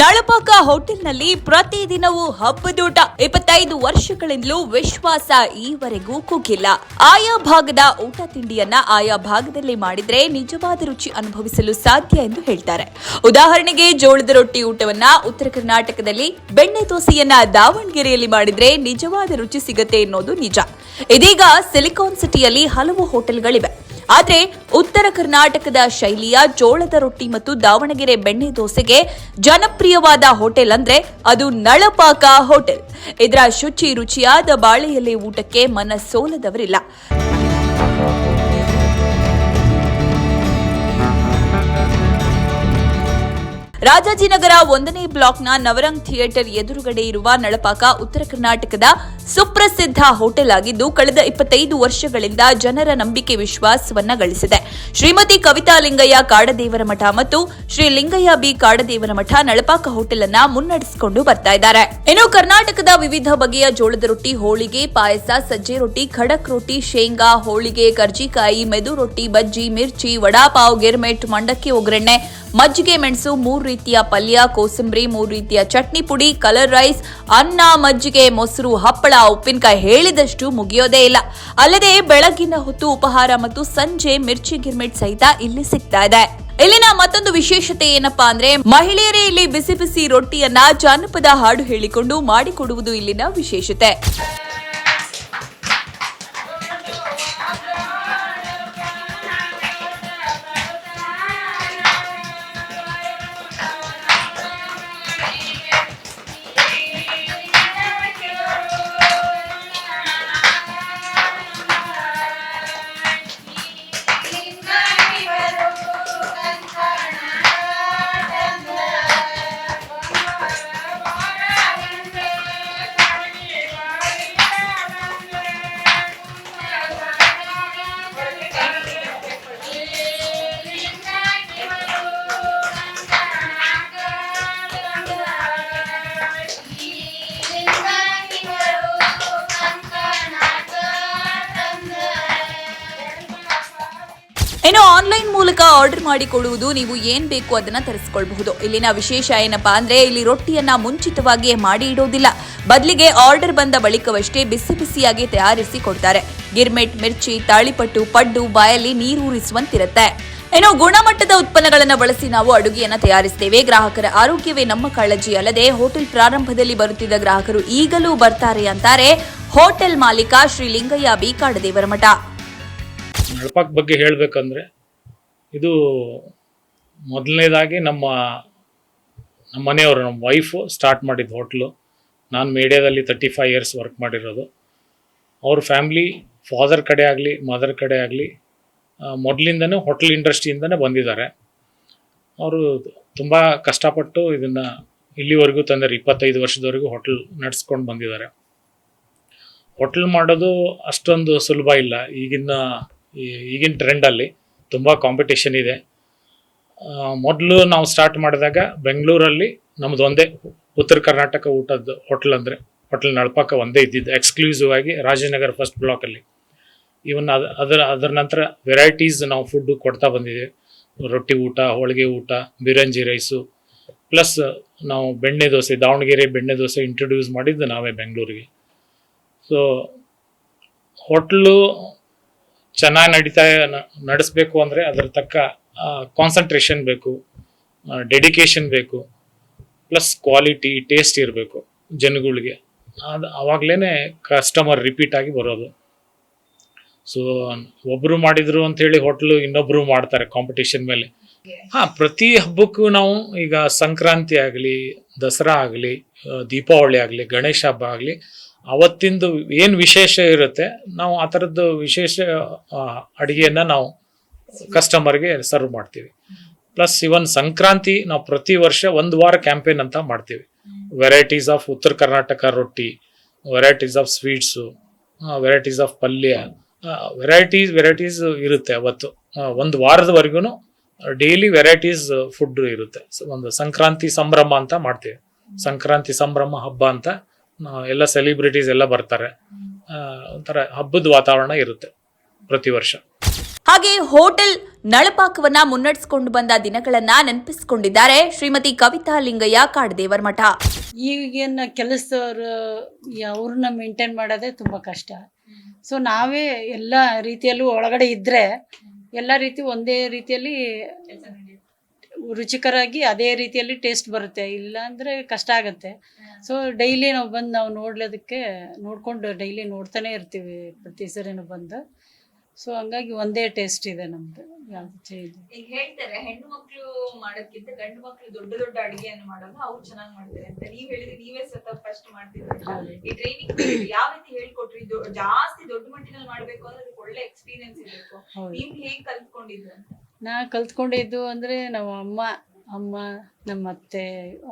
ನಳಪಾಕ ಹೋಟೆಲ್ನಲ್ಲಿ ಪ್ರತಿದಿನವೂ ಹಬ್ಬದೂಟ. ಇಪ್ಪತ್ತೈದು ವರ್ಷಗಳಿಂದಲೂ ವಿಶ್ವಾಸ ಈವರೆಗೂ ಕುಗ್ಗಿಲ್ಲ ಆಯಾ ಭಾಗದ ಊಟ ತಿಂಡಿಯನ್ನ ಆಯಾ ಭಾಗದಲ್ಲಿ ಮಾಡಿದ್ರೆ ನಿಜವಾದ ರುಚಿ ಅನುಭವಿಸಲು ಸಾಧ್ಯ ಎಂದು ಹೇಳ್ತಾರೆ. ಉದಾಹರಣೆಗೆ ಜೋಳದ ರೊಟ್ಟಿ ಊಟವನ್ನ ಉತ್ತರ ಕರ್ನಾಟಕದಲ್ಲಿ ಬೆಣ್ಣೆ ದೋಸೆಯನ್ನ ದಾವಣಗೆರೆಯಲ್ಲಿ ಮಾಡಿದ್ರೆ ನಿಜವಾದ ರುಚಿ ಸಿಗತ್ತೆ ಎನ್ನುವುದು ನಿಜ. ಇದೀಗ ಸಿಲಿಕಾನ್ ಸಿಟಿಯಲ್ಲಿ ಹಲವು ಹೋಟೆಲ್ಗಳಿವೆ. ಆದ್ರೆ ಉತ್ತರ ಕರ್ನಾಟಕದ ಶೈಲಿಯ ಜೋಳದ ರೊಟ್ಟಿ ಮತ್ತು ದಾವಣಗೆರೆ ಬೆಣ್ಣೆ ದೋಸೆಗೆ ಜನಪ್ರಿಯವಾದ ಹೋಟೆಲ್ ಅಂದ್ರೆ ಅದು ನಳಪಾಕ ಹೋಟೆಲ್. ಇದರ ಶುಚಿ ರುಚಿಯಾದ ಬಾಳೆಯಲ್ಲಿ ಊಟಕ್ಕೆ ಮನಸ್ಸೋಲದವರಿಲ್ಲ. ರಾಜಾಜಿನಗರ ಒಂದನೇ ಬ್ಲಾಕ್ನ ನವರಂಗ್ ಥಿಯೇಟರ್ ಎದುರುಗಡೆ ಇರುವ ನಳಪಾಕ ಉತ್ತರ ಕರ್ನಾಟಕದ ಸುಪ್ರಸಿದ್ಧ ಹೋಟೆಲ್ ಆಗಿದ್ದು ಕಳೆದ ಇಪ್ಪತ್ತೈದು ವರ್ಷಗಳಿಂದ ಜನರ ನಂಬಿಕೆ ವಿಶ್ವಾಸವನ್ನ ಗಳಿಸಿದೆ. ಶ್ರೀಮತಿ ಕವಿತಾ ಲಿಂಗಯ್ಯ ಕಾಡದೇವರ ಮಠ ಮತ್ತು ಶ್ರೀ ಲಿಂಗಯ್ಯ ಬಿ ಕಾಡದೇವರ ಮಠ ನಳಪಾಕ ಹೋಟೆಲ್ ಅನ್ನ ಮುನ್ನಡೆಸಿಕೊಂಡು ಬರ್ತಾ ಇದ್ದಾರೆ. ಇನ್ನು ಕರ್ನಾಟಕದ ವಿವಿಧ ಬಗೆಯ ಜೋಳದ ರೊಟ್ಟಿ, ಹೋಳಿಗೆ, ಪಾಯಸ, ಸಜ್ಜೆ ರೊಟ್ಟಿ, ಖಡಕ್ ರೊಟ್ಟಿ, ಶೇಂಗಾ, ಹೋಳಿಗೆ, ಕರ್ಜಿಕಾಯಿ, ಮೆದು ರೊಟ್ಟಿ, ಬಜ್ಜಿ, ಮಿರ್ಚಿ, ವಡಾಪಾವ್, ಗಿರ್ಮೆಟ್, ಮಂಡಕ್ಕಿ, ಒಗ್ಗರಣೆ, ಮಜ್ಜಿಗೆ ಮೆಣಸು, ಮೂರು ರೀತಿಯ ಪಲ್ಯ, ಕೋಸಂಬರಿ, ಮೂರು ರೀತಿಯ ಚಟ್ನಿ ಪುಡಿ, ಕಲರ್ ರೈಸ್, ಅನ್ನ, ಮಜ್ಜಿಗೆ, ಮೊಸರು, ಹಪ್ಪಳ ಉಪ್ಪಿನಕಾಯಿ ಹೇಳಿದಷ್ಟು ಮುಗಿಯೋದೇ ಇಲ್ಲ. ಅಲ್ಲದೆ ಬೆಳಗಿನ ಹೊತ್ತು ಉಪಹಾರ ಮತ್ತು ಸಂಜೆ ಮಿರ್ಚಿ ಗಿರ್ಮಿಟ್ ಸಹಿತ ಇಲ್ಲಿ ಸಿಗ್ತಾ ಇದೆ. ಇಲ್ಲಿನ ಮತ್ತೊಂದು ವಿಶೇಷತೆ ಏನಪ್ಪಾ ಅಂದ್ರೆ ಮಹಿಳೆಯರೇ ಇಲ್ಲಿ ಬಿಸಿ ಬಿಸಿ ರೊಟ್ಟಿಯನ್ನ ಜಾನಪದ ಹಾಡು ಹೇಳಿಕೊಂಡು ಮಾಡಿಕೊಡುವುದು ಇಲ್ಲಿನ ವಿಶೇಷತೆ. ಇನ್ನು ಆನ್ಲೈನ್ ಮೂಲಕ ಆರ್ಡರ್ ಮಾಡಿಕೊಳ್ಳುವುದು, ನೀವು ಏನ್ ಬೇಕು ಅದನ್ನ ತರಿಸ್ಕೊಳ್ಬಹುದು. ಇಲ್ಲಿನ ವಿಶೇಷ ಏನಪ್ಪಾ ಅಂದ್ರೆ, ಇಲ್ಲಿ ರೊಟ್ಟಿಯನ್ನ ಮುಂಚಿತವಾಗಿಯೇ ಮಾಡಿ ಇಡೋದಿಲ್ಲ. ಬದಲಿಗೆ ಆರ್ಡರ್ ಬಂದ ಬಳಿಕವಷ್ಟೇ ಬಿಸಿ ಬಿಸಿಯಾಗಿ ತಯಾರಿಸಿ ಕೊಡ್ತಾರೆ. ಗಿರ್ಮೆಟ್, ಮಿರ್ಚಿ, ತಾಳಿಪಟ್ಟು, ಪಡ್ಡು, ಬಾಯಲ್ಲಿ ನೀರೂರಿಸುವಂತಿರುತ್ತೆ ಇನ್ನು ಗುಣಮಟ್ಟದ ಉತ್ಪನ್ನಗಳನ್ನು ಬಳಸಿ ನಾವು ಅಡುಗೆಯನ್ನು ತಯಾರಿಸ್ತೇವೆ. ಗ್ರಾಹಕರ ಆರೋಗ್ಯವೇ ನಮ್ಮ ಕಾಳಜಿ. ಅಲ್ಲದೆ ಹೋಟೆಲ್ ಪ್ರಾರಂಭದಲ್ಲಿ ಬರುತ್ತಿದ್ದ ಗ್ರಾಹಕರು ಈಗಲೂ ಬರ್ತಾರೆ ಅಂತಾರೆ. ಹೋಟೆಲ್ ಮಾಲೀಕ ಶ್ರೀಲಿಂಗಯ್ಯ ಬಿ ಕಾಡದೇವರ ಮಠ ನಳಪಾಕ್ ಬಗ್ಗೆ ಹೇಳಬೇಕಂದ್ರೆ, ಇದು ಮೊದಲನೇದಾಗಿ ನಮ್ಮ ನಮ್ಮ ಮನೆಯವರು, ನಮ್ಮ ವೈಫು ಸ್ಟಾರ್ಟ್ ಮಾಡಿದ ಹೋಟ್ಲು ನಾನು ಮೀಡಿಯಾದಲ್ಲಿ ತರ್ಟಿ ಫೈವ್ ಇಯರ್ಸ್ ವರ್ಕ್ ಮಾಡಿರೋದು. ಅವ್ರ ಫ್ಯಾಮ್ಲಿ ಫಾದರ್ ಕಡೆ ಆಗಲಿ ಮದರ್ ಕಡೆ ಆಗಲಿ ಮೊದಲಿಂದನೂ ಹೋಟ್ಲ್ ಇಂಡಸ್ಟ್ರಿಯಿಂದನೇ ಬಂದಿದ್ದಾರೆ. ಅವರು ತುಂಬ ಕಷ್ಟಪಟ್ಟು ಇದನ್ನು ಇಲ್ಲಿವರೆಗೂ ತಂದರು ಇಪ್ಪತ್ತೈದು ವರ್ಷದವರೆಗೂ ಹೋಟ್ಲ್ ನಡೆಸ್ಕೊಂಡು ಬಂದಿದ್ದಾರೆ. ಹೋಟ್ಲ್ ಮಾಡೋದು ಅಷ್ಟೊಂದು ಸುಲಭ ಇಲ್ಲ. ಈಗಿನ ಈಗಿನ ಟ್ರೆಂಡಲ್ಲಿ ತುಂಬ ಕಾಂಪಿಟೇಷನ್ ಇದೆ. ಮೊದಲು ನಾವು ಸ್ಟಾರ್ಟ್ ಮಾಡಿದಾಗ ಬೆಂಗಳೂರಲ್ಲಿ ನಮ್ಮದು ಒಂದೇ ಉತ್ತರ ಕರ್ನಾಟಕ ಊಟದ ಹೋಟ್ಲ್ ಅಂದರೆ ಹೋಟ್ಲ್ ನಳಪಾಕ ಒಂದೇ ಇದ್ದಿದ್ದು ಎಕ್ಸ್ಕ್ಲೂಸಿವ್ ಆಗಿ ರಾಜನಗರ ಫಸ್ಟ್ ಬ್ಲಾಕಲ್ಲಿ ಇವನ್ ಅದು, ಅದರ ಅದರ ನಂತರ ವೆರೈಟೀಸ್ ನಾವು ಫುಡ್ಡು ಕೊಡ್ತಾ ಬಂದಿದ್ದೀವಿ. ರೊಟ್ಟಿ ಊಟ, ಹೋಳಿಗೆ ಊಟ, ಬಿರಂಜಿ ರೈಸು ಪ್ಲಸ್ ನಾವು ಬೆಣ್ಣೆ ದೋಸೆ, ದಾವಣಗೆರೆ ಬೆಣ್ಣೆ ದೋಸೆ ಇಂಟ್ರೊಡ್ಯೂಸ್ ಮಾಡಿದ್ದು ನಾವೇ ಬೆಂಗಳೂರಿಗೆ. ಸೊ ಹೋಟ್ಲು ಚೆನ್ನಾಗಿ ನಡೀತಾ ನಡೆಸ್ಬೇಕು ಅಂದರೆ ಅದರ ತಕ್ಕ ಕಾನ್ಸಂಟ್ರೇಷನ್ ಬೇಕು ಡೆಡಿಕೇಶನ್ ಬೇಕು ಪ್ಲಸ್ ಕ್ವಾಲಿಟಿ ಟೇಸ್ಟ್ ಇರಬೇಕು ಜನಗಳಿಗೆ. ಅದು ಅವಾಗಲೇ ಕಸ್ಟಮರ್ ರಿಪೀಟ್ ಆಗಿ ಬರೋದು. ಸೊ ಒಬ್ಬರು ಮಾಡಿದ್ರು ಅಂಥೇಳಿ ಹೋಟ್ಲು ಇನ್ನೊಬ್ಬರು ಮಾಡ್ತಾರೆ ಕಾಂಪಿಟೇಷನ್ ಮೇಲೆ. ಹಾಂ, ಪ್ರತಿ ಹಬ್ಬಕ್ಕೂ ನಾವು ಈಗ ಸಂಕ್ರಾಂತಿ ಆಗಲಿ, ದಸರಾ ಆಗಲಿ ದೀಪಾವಳಿ ಆಗಲಿ, ಗಣೇಶ ಹಬ್ಬ ಆಗಲಿ ಅವತ್ತಿಂದು ಏನು ವಿಶೇಷ ಇರುತ್ತೆ, ನಾವು ಆ ಥರದ್ದು ವಿಶೇಷ ಅಡುಗೆಯನ್ನು ನಾವು ಕಸ್ಟಮರ್ಗೆ ಸರ್ವ್ ಮಾಡ್ತೀವಿ. ಪ್ಲಸ್ ಇವನ್ ಸಂಕ್ರಾಂತಿ ನಾವು ಪ್ರತಿ ವರ್ಷ ಒಂದು ವಾರ ಕ್ಯಾಂಪೇನ್ ಅಂತ ಮಾಡ್ತೀವಿ. Varieties of Uttara Karnataka roti varieties of sweets varieties of ಪಲ್ಯ ವೆರೈಟೀಸ್ ವೆರೈಟೀಸ್ ಇರುತ್ತೆ ಅವತ್ತು. ಒಂದು ವಾರದವರೆಗೂ ಡೈಲಿ ವೆರೈಟೀಸ್ ಫುಡ್ ಇರುತ್ತೆ. ಒಂದು ಸಂಕ್ರಾಂತಿ ಸಂಭ್ರಮ ಅಂತ ಮಾಡ್ತೀವಿ. ಸಂಕ್ರಾಂತಿ ಸಂಭ್ರಮ ಹಬ್ಬ ಅಂತ ಎಲ್ಲ ಸೆಲಿಬ್ರಿಟೀಸ್ ಎಲ್ಲ ಬರ್ತಾರೆ. ಆ, ಒಂಥರ ಹಬ್ಬದ ವಾತಾವರಣ ಇರುತ್ತೆ ಪ್ರತಿ ವರ್ಷ. ಹಾಗೆ ಹೋಟೆಲ್ ನಳಪಾಕವನ್ನ ಮುನ್ನಡೆಸಿಕೊಂಡು ಬಂದ ದಿನಗಳನ್ನ ನೆನಪಿಸಿಕೊಂಡಿದ್ದಾರೆ ಶ್ರೀಮತಿ ಕವಿತಾ ಲಿಂಗಯ್ಯ ಕಾಡದೇವರ ಮಠ. ಈಗಿನ ಕೆಲಸದವರು ಅವ್ರನ್ನ ಮೇಂಟೈನ್ ಮಾಡೋದೇ ತುಂಬ ಕಷ್ಟ. ಸೊ ನಾವೇ ಎಲ್ಲ ರೀತಿಯಲ್ಲೂ ಒಳಗಡೆ ಇದ್ರೆ ಎಲ್ಲ ರೀತಿ ಒಂದೇ ರೀತಿಯಲ್ಲಿ ರುಚಿಕರಾಗಿ ಅದೇ ರೀತಿಯಲ್ಲಿ ಟೇಸ್ಟ್ ಬರುತ್ತೆ. ಇಲ್ಲ ಅಂದರೆ ಕಷ್ಟ ಆಗುತ್ತೆ. ಸೊ ಡೈಲಿ ನಾವು ಬಂದು ನಾವು ನೋಡ್ಲೋದಕ್ಕೆ ನೋಡ್ಕೊಂಡು ಡೈಲಿ ನೋಡ್ತಾನೆ ಇರ್ತೀವಿ ಪ್ರತಿ ಸರಿನೂ ಬಂದು. ಸೊ ಹಂಗಾಗಿ ಒಂದೇ ಟೇಸ್ಟ್ ಇದೆ ನಮ್ದು. ಯಾವ್ದು ಚೇಂಜ್ ಈಗ ಹೇಳ್ತಾರೆ ಹೆಣ್ಣು ಮಕ್ಕಳು ಮಾಡೋಕ್ಕಿಂತ ಗಂಡು ಮಕ್ಕಳು ದೊಡ್ಡ ದೊಡ್ಡ ಅಡಿಗೆಯನ್ನು ಮಾಡೋದು ಅವ್ರು ಚೆನ್ನಾಗಿ ಮಾಡ್ತಾರೆ ಅಂತ. ನೀವ್ ಹೇಳಿದ್ರೆ ನೀವೇ ಸ್ವತಃ ಫಸ್ಟ್ ಮಾಡ್ತಿದ್ರೆ ಈ ಟ್ರೈನಿಂಗ್ ಯಾವ ರೀತಿ ಹೇಳ್ಕೊಟ್ರಿ ಜಾಸ್ತಿ ದೊಡ್ಡ ಮಟ್ಟಿನಲ್ಲಿ ಮಾಡ್ಬೇಕು ಅಂದ್ರೆ ಅದಕ್ಕೆ ಒಳ್ಳೆ ಎಕ್ಸ್ಪೀರಿಯನ್ಸ್ ಇರಬೇಕು. ನೀವು ನೀವ್ ಹೇಗ್ ಕಲ್ತ್ಕೊಂಡಿದ್ರು ಅಂತ? ನಾ ಕಲ್ತ್ಕೊಂಡಿದ್ದು ಅಂದರೆ ನಮ್ಮ ಅಮ್ಮ ಅಮ್ಮ, ನಮ್ಮ ಅತ್ತೆ,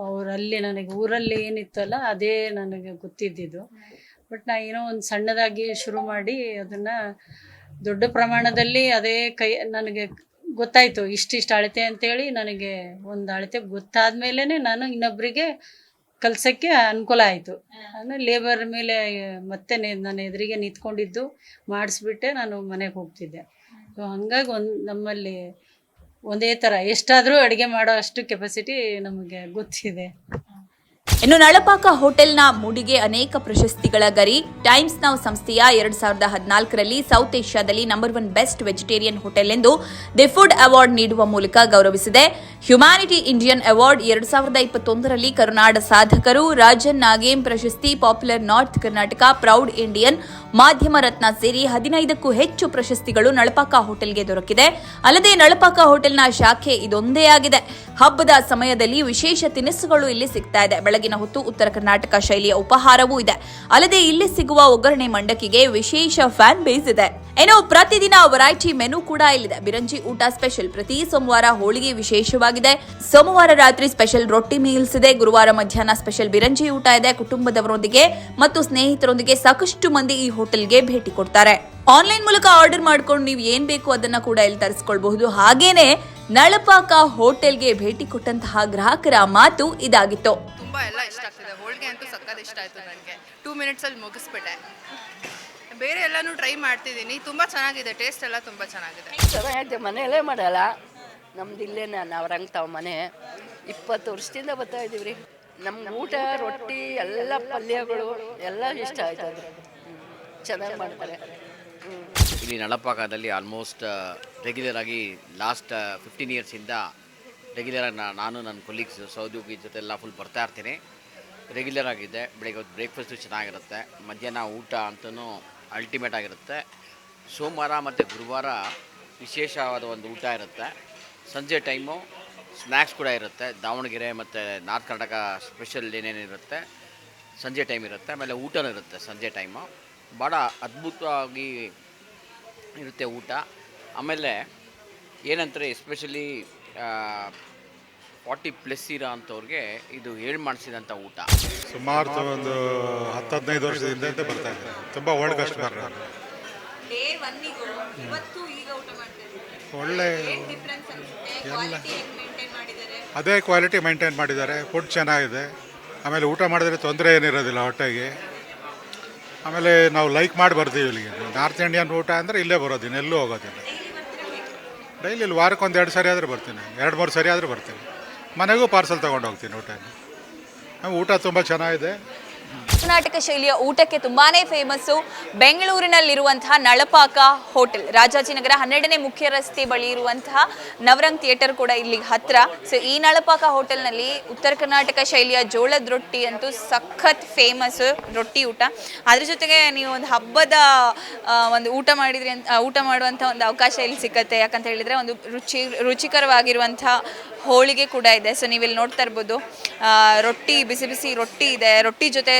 ಅವರಲ್ಲಿ ನನಗೆ ಊರಲ್ಲಿ ಏನಿತ್ತಲ್ಲ ಅದೇ ನನಗೆ ಗೊತ್ತಿದ್ದಿದ್ದು. ಬಟ್ ನಾ ಏನೋ ಒಂದು ಸಣ್ಣದಾಗಿ ಶುರು ಮಾಡಿ ಅದನ್ನು ದೊಡ್ಡ ಪ್ರಮಾಣದಲ್ಲಿ ಅದೇ ಕೈ, ನನಗೆ ಗೊತ್ತಾಯಿತು ಇಷ್ಟಿಷ್ಟು ಅಳತೆ ಅಂತೇಳಿ ನನಗೆ ಒಂದು ಅಳತೆ ಗೊತ್ತಾದ ಮೇಲೇ ನಾನು ಇನ್ನೊಬ್ಬರಿಗೆ ಕಲ್ಸೋಕ್ಕೆ ಅನುಕೂಲ ಆಯಿತು. ನಾನು ಲೇಬರ್ ಮೇಲೆ ಮತ್ತೆ ನಾನು ಎದುರಿಗೆ ನಿಂತ್ಕೊಂಡಿದ್ದು, ಮಾಡಿಸ್ಬಿಟ್ಟೆ, ನಾನು ಮನೆಗೆ ಹೋಗ್ತಿದ್ದೆ. ಸೊ ಹಂಗಾಗಿ ಒಂದು ನಮ್ಮಲ್ಲಿ ಒಂದೇ ಥರ ಎಷ್ಟಾದರೂ ಅಡುಗೆ ಮಾಡೋ ಅಷ್ಟು ಕೆಪಾಸಿಟಿ ನಮಗೆ ಗೊತ್ತಿದೆ. ಇನ್ನು ನಳಪಾಕ ಹೋಟೆಲ್ನ ಮೂಡಿಗೆ ಅನೇಕ ಪ್ರಶಸ್ತಿಗಳ ಗರಿ. ಟೈಮ್ಸ್ ನೌ ಸಂಸ್ಥೆಯ ಎರಡ್ ಸಾವಿರದ ಹದಿನಾಲ್ಕರಲ್ಲಿ ಸೌತ್ ಏಷ್ಯಾದಲ್ಲಿ number one best vegetarian hotel ಎಂದು ದಿ ಫುಡ್ ಅವಾರ್ಡ್ ನೀಡುವ ಮೂಲಕ ಗೌರವಿಸಿದೆ. ಹ್ಯುಮ್ಯಾನಿಟಿ ಇಂಡಿಯನ್ ಅವಾರ್ಡ್ ಎರಡು ಸಾವಿರದ ಇಪ್ಪತ್ತೊಂದರಲ್ಲಿ ಕರುನಾಡ ಸಾಧಕರು ರಾಜನ್ ನಾಗೇಂ ಪ್ರಶಸ್ತಿ popular north Karnataka proud Indian ಮಾಧ್ಯಮ ರತ್ನ ಸೇರಿ ಹದಿನೈದಕ್ಕೂ ಹೆಚ್ಚು ಪ್ರಶಸ್ತಿಗಳು ನಳಪಾಕ ಹೋಟೆಲ್ಗೆ ದೊರಕಿದೆ. ಅಲ್ಲದೆ ನಳಪಾಕ ಹೋಟೆಲ್ನ ಶಾಖೆ ಇದೊಂದೇ ಆಗಿದೆ. ಹಬ್ಬದ ಸಮಯದಲ್ಲಿ ವಿಶೇಷ ತಿನಿಸುಗಳು ಇಲ್ಲಿ ಸಿಗ್ತಾ ಇದೆ. ಬೆಳಗಿನ ಹೊತ್ತು ಉತ್ತರ ಕರ್ನಾಟಕ ಶೈಲಿಯ ಉಪಹಾರವೂ ಇದೆ. ಅಲ್ಲದೆ ಇಲ್ಲಿ ಸಿಗುವ ಒಗ್ಗರಣೆ ಮಂಡಕ್ಕಿಗೆ ವಿಶೇಷ ಫ್ಯಾನ್ ಬೇಸ್ ಇದೆ. ಇನ್ನು ಪ್ರತಿದಿನ ವೆರೈಟಿ ಮೆನು ಕೂಡ ಇಲ್ಲಿದೆ. ಬಿರಂಜಿ ಊಟ ಸ್ಪೆಷಲ್. ಪ್ರತಿ ಸೋಮವಾರ ಹೋಳಿಗೆ ವಿಶೇಷವಾಗಿದೆ. ಸೋಮವಾರ ರಾತ್ರಿ ಸ್ಪೆಷಲ್ ರೊಟ್ಟಿ ಮೀಲ್ಸ್ ಇದೆ. ಗುರುವಾರ ಮಧ್ಯಾಹ್ನ ಸ್ಪೆಷಲ್ ಬಿರಂಜಿ ಊಟ ಇದೆ. ಕುಟುಂಬದವರೊಂದಿಗೆ ಮತ್ತು ಸ್ನೇಹಿತರೊಂದಿಗೆ ಸಾಕಷ್ಟು ಮಂದಿ ಈ ಹೋಟೆಲ್ಗೆ ಭೇಟಿ ಕೊಡ್ತಾರೆ. ಆನ್ಲೈನ್ ಮೂಲಕ ಆರ್ಡರ್ ಮಾಡ್ಕೊಂಡು ನೀವು ಏನ್ ಬೇಕು ಅದನ್ನ ಕೂಡ ಇಲ್ಲಿ ತರಿಸ್ಕೊಳ್ಬಹುದು. ಹಾಗೇನೆ ನಳಪಾಕ ಹೋಟೆಲ್ಗೆ ಭೇಟಿ ಕೊಟ್ಟಂತಹ ಗ್ರಾಹಕರ ಮಾತು ಇದಾಗಿತ್ತು. ತುಂಬಾ ಎಲ್ಲ ಇಷ್ಟ ಆಗ್ತಿದೆ. ಹೋಳಿಗೆ ಅಂತೂ ಸಕ್ಕತ್ ಇಷ್ಟ ಆಯ್ತು ನನಗೆ ಟೂ ಮಿನಿಟ್ಸಲ್ಲಿ ಮುಗಿಸ್ಬಿಟ್ಟೆ. ಬೇರೆ ಎಲ್ಲನೂ ಟ್ರೈ ಮಾಡ್ತಿದ್ದೀನಿ. ತುಂಬ ಚೆನ್ನಾಗಿದೆ ಟೇಸ್ಟ್ ಎಲ್ಲ ತುಂಬ ಚೆನ್ನಾಗಿದೆ. ಚೆನ್ನಾಗಿದೆ ಮನೆಯಲ್ಲೇ ಮಾಡಲ್ಲ. ನಮ್ದು ಇಲ್ಲೇನ ನಾವು ರಂಗ್ ತಾವ ಮನೆ. ಇಪ್ಪತ್ತು ವರ್ಷದಿಂದ ಬರ್ತಾ ಇದೀವಿ ರೀ ನಮ್ಗೆ ಊಟ ರೊಟ್ಟಿ ಎಲ್ಲ ಪಲ್ಯಗಳು ಎಲ್ಲ ಇಷ್ಟ ಆಯ್ತು ಅದು. ಚೆನ್ನಾಗಿ ಮಾಡ್ತಾರೆ. ಇಲ್ಲಿ ನಳಪಾಕದಲ್ಲಿ ಆಲ್ಮೋಸ್ಟ್ ರೆಗ್ಯುಲರ್ ಆಗಿ ಲಾಸ್ಟ್ ಫಿಫ್ಟೀನ್ ಇಯರ್ಸಿಂದ ರೆಗ್ಯುಲರ್ ಆಗಿ ನಾನು ನನ್ನ ಕೊಲೀಗ್ಸ್ ಸೌದ್ಯೋಗಿ ಜೊತೆ ಎಲ್ಲ ಫುಲ್ ಬರ್ತಾ ಇರ್ತೀನಿ. ರೆಗ್ಯುಲರ್ ಆಗಿದೆ. ಬೆಳಿಗ್ಗೆ ಹೊತ್ತು ಬ್ರೇಕ್ಫಾಸ್ಟು ಚೆನ್ನಾಗಿರುತ್ತೆ. ಮಧ್ಯಾಹ್ನ ಊಟ ಅಂತೂ ಅಲ್ಟಿಮೇಟ್ ಆಗಿರುತ್ತೆ. ಸೋಮವಾರ ಮತ್ತು ಗುರುವಾರ ವಿಶೇಷವಾದ ಒಂದು ಊಟ ಇರುತ್ತೆ. ಸಂಜೆ ಟೈಮು ಸ್ನ್ಯಾಕ್ಸ್ ಕೂಡ ಇರುತ್ತೆ. ದಾವಣಗೆರೆ ಮತ್ತು ನಾರ್ತ್ ಕರ್ನಾಟಕ ಸ್ಪೆಷಲ್ ಏನೇನಿರುತ್ತೆ ಸಂಜೆ ಟೈಮ್ ಇರುತ್ತೆ. ಆಮೇಲೆ ಊಟನೂ ಇರುತ್ತೆ ಸಂಜೆ ಟೈಮು ಭಾಳ ಅದ್ಭುತವಾಗಿ ಇರುತ್ತೆ ಊಟ. ಆಮೇಲೆ ಏನಂತಾರೆ ಎಸ್ಪೆಷಲಿ ಫಾರ್ಟಿ ಪ್ಲಸ್ ಇರೋ ಅಂಥವ್ರಿಗೆ ಇದು ಹೇಳಿ ಮಾಡಿಸಿದಂಥ ಊಟ. ಸುಮಾರು ಒಂದು ಹತ್ತು ಹದಿನೈದು ವರ್ಷದಿಂದ ಅಂತ ಬರ್ತಾ ಇದೆ. ತುಂಬ ಒಳ್ಳೆ ಕಸ್ಟಮರ್ ಒಳ್ಳೆ ಎಲ್ಲ ಅದೇ ಕ್ವಾಲಿಟಿ ಮೈಂಟೈನ್ ಮಾಡಿದ್ದಾರೆ. ಫುಡ್ ಚೆನ್ನಾಗಿದೆ. ಆಮೇಲೆ ಊಟ ಮಾಡಿದ್ರೆ ತೊಂದರೆ ಏನಿರೋದಿಲ್ಲ ಹೊಟ್ಟೆಗೆ. ಆಮೇಲೆ ನಾವು ಲೈಕ್ ಮಾಡಿ ಬರ್ತೀವಿ ಇಲ್ಲಿಗೆ. ನಾರ್ತ್ ಇಂಡಿಯನ್ ಊಟ ಅಂದರೆ ಇಲ್ಲೇ ಬರೋದಿನ ಎಲ್ಲೂ ಹೋಗೋದಿಲ್ಲ. ಡೈಲಿ ಇಲ್ಲಿ ವಾರಕ್ಕೊಂದು ಎರಡು ಸರಿ ಆದರೂ ಬರ್ತೀನಿ. ಎರಡು ಮೂರು ಸರಿ ಆದರೂ ಬರ್ತೀನಿ. ಮನೆಗೂ ಪಾರ್ಸಲ್ ತೊಗೊಂಡು ಹೋಗ್ತೀನಿ ಊಟ ಊಟ ತುಂಬ ಚೆನ್ನಾಗಿದೆ. ಕರ್ನಾಟಕ ಶೈಲಿಯ ಊಟಕ್ಕೆ ತುಂಬಾನೇ ಫೇಮಸ್ಸು ಬೆಂಗಳೂರಿನಲ್ಲಿರುವಂತಹ ನಳಪಾಕ ಹೋಟೆಲ್. ರಾಜಾಜಿನಗರ ಹನ್ನೆರಡನೇ ಮುಖ್ಯ ರಸ್ತೆ ಬಳಿ ಇರುವಂತಹ ನವರಂಗ್ ಥಿಯೇಟರ್ ಕೂಡ ಇಲ್ಲಿ ಹತ್ರ. ಸೊ ಈ ನಳಪಾಕ ಹೋಟೆಲ್ನಲ್ಲಿ ಉತ್ತರ ಕರ್ನಾಟಕ ಶೈಲಿಯ ಜೋಳದ ರೊಟ್ಟಿ ಅಂತೂ ಸಖತ್ ಫೇಮಸ್ ರೊಟ್ಟಿ ಊಟ. ಅದ್ರ ಜೊತೆಗೆ ನೀವು ಒಂದು ಹಬ್ಬದ ಒಂದು ಊಟ ಮಾಡಿದ್ರಿ ಅಂತ ಊಟ ಮಾಡುವಂಥ ಒಂದು ಅವಕಾಶ ಇಲ್ಲಿ ಸಿಕ್ಕತ್ತೆ. ಯಾಕಂತ ಹೇಳಿದರೆ ಒಂದು ರುಚಿ ರುಚಿಕರವಾಗಿರುವಂಥ ಹೋಳಿಗೆ ಕೂಡ ಇದೆ. ಸೊ ನೀವಿಲ್ಲಿ ನೋಡ್ತಾ ಇರ್ಬೋದು ರೊಟ್ಟಿ, ಬಿಸಿ ಬಿಸಿ ರೊಟ್ಟಿ ಇದೆ. ರೊಟ್ಟಿ ಜೊತೆ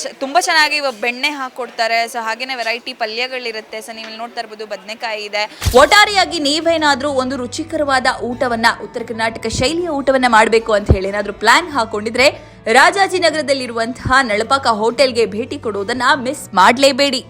ಚ- ತುಂಬ ಚೆನ್ನಾಗಿ ಬೆಣ್ಣೆ ಹಾಕ್ಕೊಡ್ತಾರೆ ಸೊ ಹಾಗೇನೆ ವೆರೈಟಿ ಪಲ್ಯಗಳಿರುತ್ತೆ. ಸೊ ನೀವು ಇಲ್ಲಿ ನೋಡ್ತಾ ಇರ್ಬೋದು ಬದನೆಕಾಯಿ ಇದೆ. ಒಟ್ಟಾರೆಯಾಗಿ ನೀವೇನಾದರೂ ಒಂದು ರುಚಿಕರವಾದ ಊಟವನ್ನು ಉತ್ತರ ಕರ್ನಾಟಕ ಶೈಲಿಯ ಊಟವನ್ನು ಮಾಡಬೇಕು ಅಂತ ಹೇಳಿ ಏನಾದರೂ ಪ್ಲ್ಯಾನ್ ಹಾಕೊಂಡಿದ್ರೆ ರಾಜಾಜಿನಗರದಲ್ಲಿರುವಂತಹ ನಳಪಾಕ ಹೋಟೆಲ್ಗೆ ಭೇಟಿ ಕೊಡುವುದನ್ನ ಮಿಸ್ ಮಾಡಲೇಬೇಡಿ.